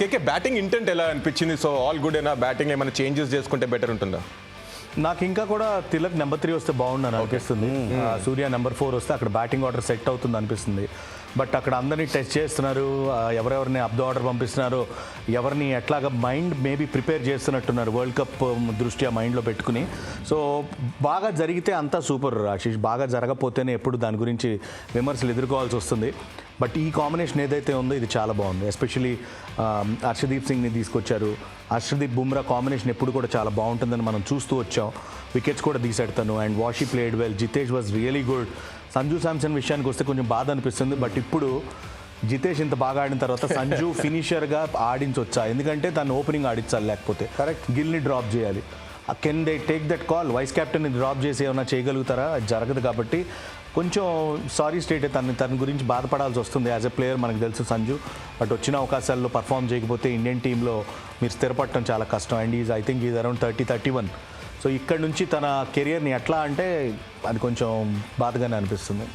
కేకే batting intent ఎలా అనిపించింది? So all good అయినా బ్యాటింగ్ ఏమైనా చేంజెస్ చేసుకుంటే బెటర్ ఉంటుందా? నాకు ఇంకా కూడా తిలక్ నెంబర్ త్రీ వస్తే బాగుండని అనిపిస్తుంది. ఆ, సూర్య నెంబర్ ఫోర్ వస్తే అక్కడ బ్యాటింగ్ ఆర్డర్ సెట్ అవుతుంది అనిపిస్తుంది. బట్ అక్కడ అందరినీ టెస్ట్ చేస్తున్నారు ఎవరెవరిని అబ్ద ఆర్డర్ పంపిస్తున్నారు ఎవరిని ఎట్లాగా మైండ్ మేబీ ప్రిపేర్ చేస్తున్నట్టున్నారు వరల్డ్ కప్ దృష్ట్యా మైండ్లో పెట్టుకుని. సో బాగా జరిగితే అంతా సూపర్ ఆశీష్ బాగా జరగపోతేనే ఎప్పుడు దాని గురించి విమర్శలు ఎదుర్కోవాల్సి వస్తుంది. బట్ ఈ కాంబినేషన్ ఏదైతే ఉందో ఇది చాలా బాగుంది. ఎస్పెషలీ హర్షదీప్ సింగ్ని తీసుకొచ్చారు. హర్షదీప్ బుమ్రా కాంబినేషన్ ఎప్పుడు కూడా చాలా బాగుంటుందని మనం చూస్తూ వచ్చాం. వికెట్స్ కూడా తీసేడతాను. And Washi played well. Jitesh was really good. Sanju Samson విషయానికి వస్తే కొంచెం బాధ అనిపిస్తుంది బట్ ఇప్పుడు జితేష్ ఇంత బాగా ఆడిన తర్వాత సంజు ఫినిషర్గా ఆడించొచ్చా? ఎందుకంటే తను ఓపెనింగ్ ఆడించాలి లేకపోతే కరెక్ట్. గిల్ని డ్రాప్ చేయాలి. Can they take that call? Vice కెప్టెన్ని drop చేసి ఏమైనా చేయగలుగుతారా? అది జరగదు కాబట్టి కొంచెం సారీ స్టేట్ తన తన గురించి బాధపడాల్సి వస్తుంది. యాజ్ ఎ ప్లేయర్ మనకు తెలుసు సంజు బట్ వచ్చిన అవకాశాల్లో పర్ఫామ్ చేయకపోతే ఇండియన్ టీంలో మీరు స్థిరపడటం చాలా కష్టం. And is I think is around thirty thirty one. So ఇక్కడ నుంచి తన కెరియర్ని ఎట్లా అంటే అది కొంచెం బాధగానే అనిపిస్తుంది.